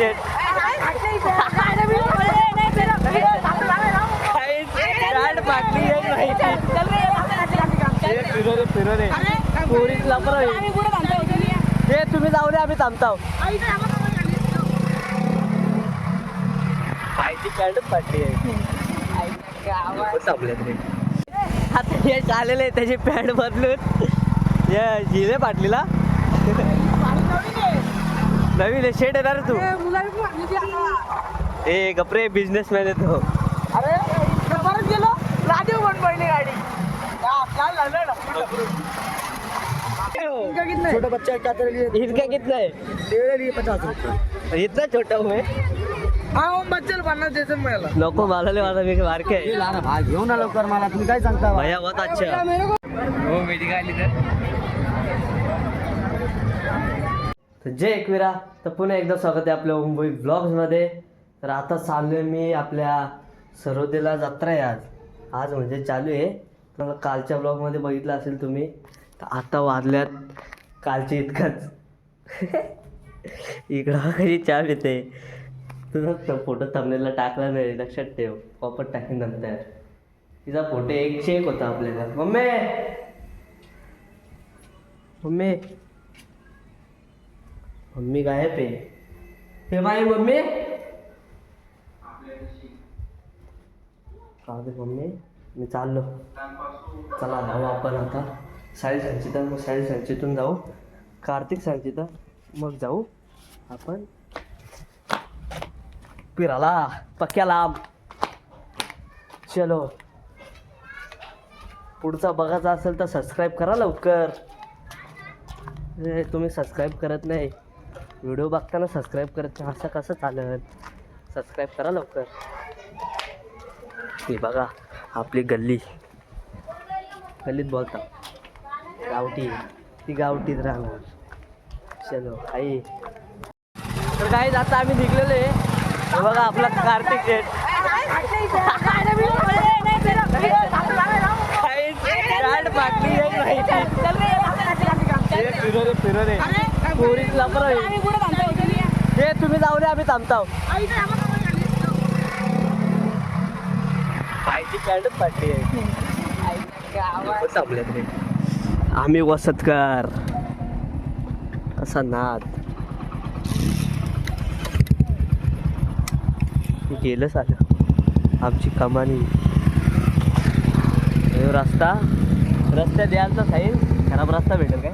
शेट काहीच गाड फाटली आहे माहिती. हे फिरो रे फिरो रे. पोरीच लपरा हे तुम्ही जाऊ रे आम्ही थांबताव. फाटली आहे. थांबल्यात रे आता हे आलेले आहे त्याची पॅन्ट बदलून. हे जिले फाटलीला नवीन आहे. शेट येणार तू. ए गपरे बिझनेसमॅन येतो अरे परत गेलो। राजीव पण पडली गाडी. काय झालं ना छोटा बच्चा क्या तेरे लिए इतका कितना है तेरे लिए पचास रुपये. इतना छोटा हूँ मैं। हा बच्चल पन्नास देतो मला. नको मला लय माझा मी बारके आहे. ला ना भाग घेऊन आलो कर मला. तुम्ही काय सांगता? भैया बहुत अच्छा. हो मेरी गाली तर जय एकविरा. तर पुन्हा एकदा स्वागत आहे आपल्या मुंबई ब्लॉग्समध्ये. तर आता चालू आहे मी आपल्या सरोदेला जत्रा आहे आज. आज म्हणजे चालू आहे. तर कालच्या ब्लॉगमध्ये बघितलं असेल तुम्ही तर आता वाजल्यात कालचे इतकंच. इकडं कधी चहा येते तुझा फोटो थंबनेलला टाकला नाही लक्षात ठेव. प्रॉपर टाकेन नंतर. तिचा फोटो एकशे एक होता आपल्याला. मम्मी! मम्मी! मम्मी गायब आहे हे बाई मम्मी. का दे मम्मी? मी चाललो. चला जाऊ आपण आता. साई संचिता मग साई संचितून जाऊ. कार्तिक संचिता मग जाऊ आपण. फिराला पक्क्या लाभ चलो. पुढचा बघायचा असेल तर सबस्क्राईब करा लवकर. तुम्ही सबस्क्राईब करत नाही. व्हिडिओ बघताना सबस्क्राईब करत नाही असं कसं चालेल सबस्क्राईब करा लवकर. ही बघा आपली गल्ली. गल्लीत बोलता. गावठी. ती गावठीत राहणार. चलो आई. तर काही आता आम्ही निघलेलो आहे. बघा आपला कार्तिक काहीच गाड फिरो रे. फिरो रे पोरीच आहे. हे तुम्ही जाऊ रे आम्ही थांबताव. पायची पॅन्टच फाटली आहे. आम्ही वसतकर. असा नाद. गेलं साधं आमची कमानी. रस्ता. रस्ता द्यायचा साईन खराब रस्ता भेटेल काय?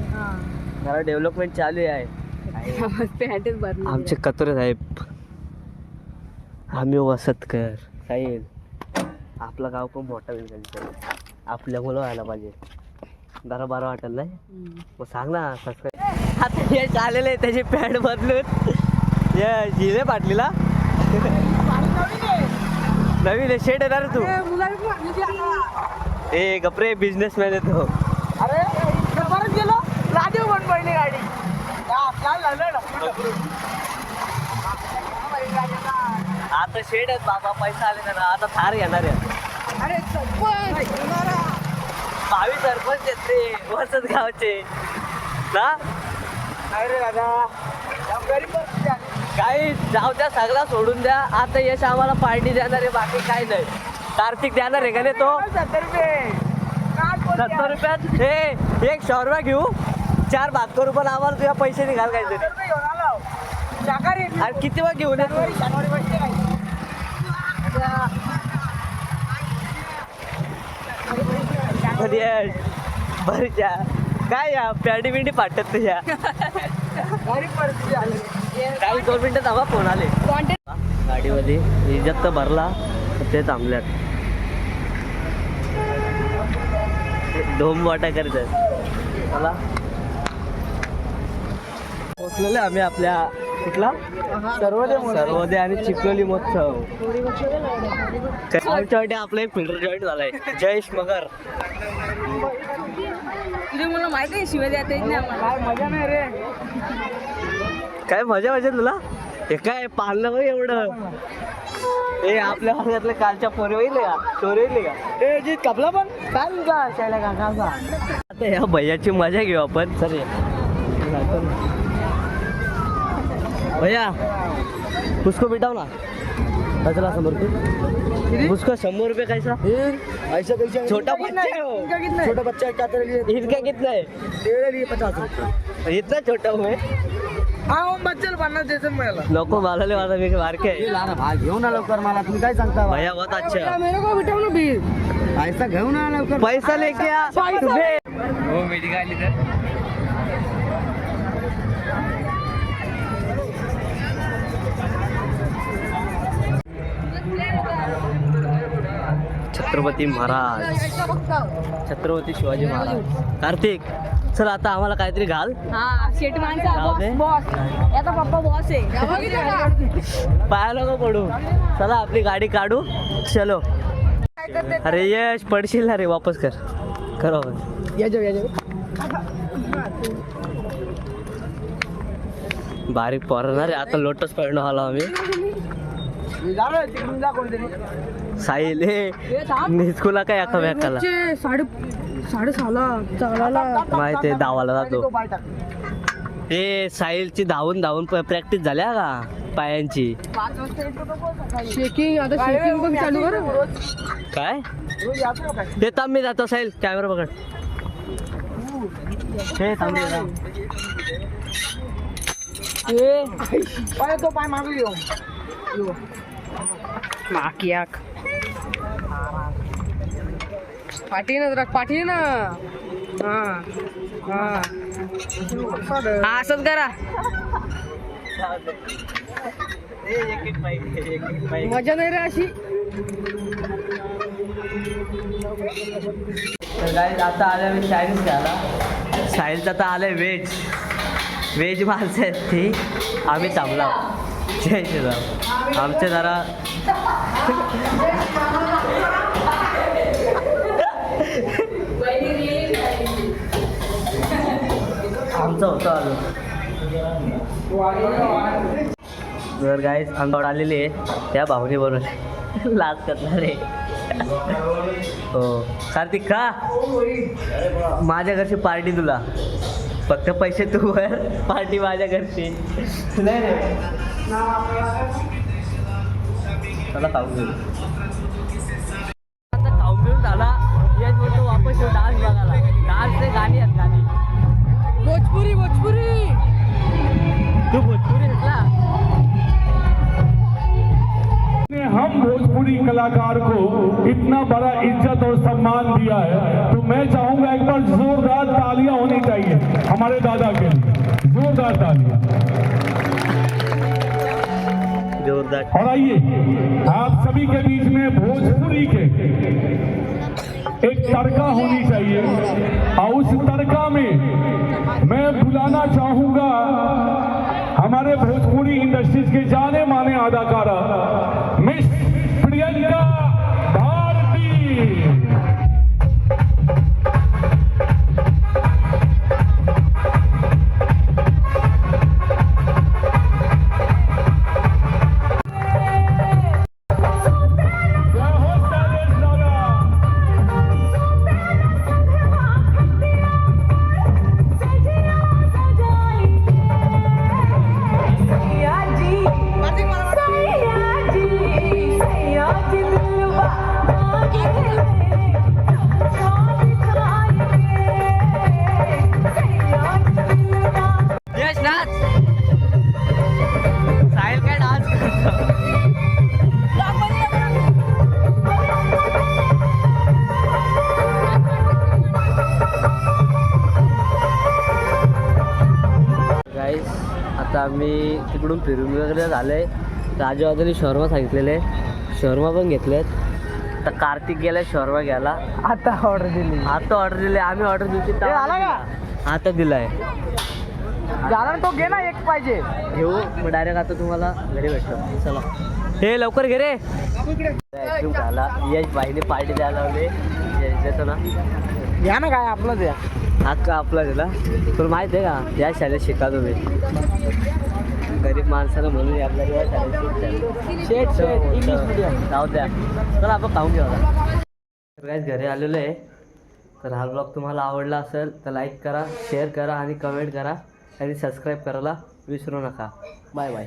जरा डेव्हलपमेंट चालू आहे. आमचे कतोरे साहेब. आम्ही वसतकर साहेब आपलं गाव पण मोठा होईल आपल्या मुलं व्हायला पाहिजे. जरा बरं वाटेल नाही? मग सांग ना सबस्क्राईब आता हे आलेले आहे त्याची पॅन्ट बदलून. हे जिले फाटलीला नवीन शेट येणार तू. ए गपरे बिझनेसमॅन येतो राजीव पण पडली गाडी. आता शेड आहेत बाबा पैसा आले ना आता थार येणार आहे अरे सरपंच! भावी सरपंच आहेत ते वसत गावचे. ना? अरे दादा गरीब परिस्थिती. काही जाऊ द्या सगळा सोडून द्या. आता यश आम्हाला पार्टी देणार आहे बाकी काय नाही. कार्तिक देणार आहे का नाही तो? सत्तर रुपये. सत्तर रुपयात हे एक शॉर्मा घेऊ. चार भाकर रुपये आम्हाला तुझ्या पैसे निघाल काहीतरी सत्तर रुपये किती वेळ घेऊन येतो? शनिवारी शनिवारी पैसे नाही काय या? पॅडी बिंडी पाठत तुझ्या काही दोन मिनिटं थांबा फोन आले. गाडीमध्ये इज्जत तर भरला तर ते थांबल्यात. धोम वाटा करत आहेत. मला पोचलेले आम्ही आपल्या कुठला सर्वोदय सर्वोदय आणि चिखलोली महोत्सव. आमच्यासाठी आपला एक फिल्टर जॉईंट झालाय. जयेश मगर. तुझे मला माहिती आहे शिवाय देता येत नाही आम्हाला? काय मजा नाही रे. काय मजा मजा तुला? हे काय पाळलं बघ एवढं. हे आपल्या वर्गातलं कालच्या पोरी होईल का? चोरी होईल का? ए जीत कपला पण. काय तुमचा शाळेला काकाचा आता या भैयाची मजा घेऊ आपण. चल ये. भैया उसको बिठाओ ना। कचरा समोर तू उसका शंभर रुपये कैसा? ऐसा कैसे? छोटा बच्चा है? इनका कितना है? छोटा बच्चा है क्या तेरे लिए? इनका कितना है? तेरे लिए पचास रुपये। इतना छोटा हूँ मैं? हा ओम बच्चल पन्नास देसन मला नको मला माझा मी हे भाग घेऊ ना लवकर मला। तुम्ही काय सांगता? भैया बहुत अच्छा। मेरे को बिठाओ ना बीर पैसा घेऊ ना लवकर। पैसा लेके आ। हो काय तर छत्रपती महाराज. छत्रपती शिवाजी महाराज. कार्तिक चल आता आम्हाला काहीतरी घाल. हा शेट याचा पप्पा बॉस आहे. पाया नको पडू. चला आपली गाडी काढू. चलो. अरे यश पडशील ना रे वापस कर. कर बारीक पोरणार आता लोटस पडणं आलो आम्ही. साहिल हे निसकुला काय एका व्याकाला साडे साडे सहाला चालायला. माहिती आहे धावाला जातो. हे साहिलची धावून धावून प्रॅक्टिस झाल्या का पायांची? शेकिंग आता शेकिंग पण चालू कर? काय? ते थांब मी जातो साहिल कॅमेरा पकड. हे थांब रे, थांब. ए, पाय तो पाय मागे येऊ माकियाक पाठी ना जरा पाठी ना. हा हा. हा असंच करा. मजा नाही रे अशी. तर गाईज आता आल्या मी चायनीज घ्यायला साहिलचं आता आलंय व्हेज व्हेज माणसं आहेत ती. आम्ही थांबला. जय श्रीराम. आमचे जरा आमचं होतं जर गाईज अंगावर आलेली आहे. त्या भावने बरोबर लाज करणार आहे. हो. कार्तिक का माझ्या घरची पार्टी तुला. फक्त पैसे तू वर पार्टी माझ्या घरची. नाही. रे चला खाऊन घेऊ आता खाऊन घेऊन झाला. येत बोलतो वापस येऊ डान्स बघायला. डान्स ते गाणी आहेत गाणी. भोजपुरी भोजपुरी. तू भोजपुरी घेतला हम भोजपुरी कलाकार को इतना बड़ा इज़्ज़त और सम्मान दिया है। जोरदार और आइए, आप सभी के बीच में भोजपुरी के एक तड़का होनी चाहिए। और उस तड़का में मैं बुलाना चाहूँगा हमारे भोजपुरी इंडस्ट्रीज़ के जाने माने अदाकारा यश आम्ही तिकडून फिरून वगैरे झालंय. राजवादाने शर्मा सांगितलेले. शर्मा पण घेतलेत. आता कार्तिक गेलाय शर्मा घ्यायला. आता ऑर्डर दिली. आता ऑर्डर दिले. आम्ही ऑर्डर दिली. आला का? आता दिलाय. झाला ना तो घे ना एक पाहिजे. घेऊ. मग डायरेक्ट आता तुम्हाला घरी भेटतो. चला. हे लवकर घे रे. आईस्क्रीम खायला यश बाईने पार्टी द्यायला लावले. ना. घ्या ना काय आपलं द्या हा का आपला दिला. तुला माहीत आहे का या शाळेत शिका तुम्ही गरीब माणसाला म्हणून शाळेत मीडियम जाऊ द्या. चला आपण खाऊन घेऊ तर घरी आलेलो आहे. तर हा ब्लॉग तुम्हाला आवडला असेल तर लाईक करा शेअर करा आणि कमेंट करा. आणि सबस्क्राईब करायला विसरू नका. Bye bye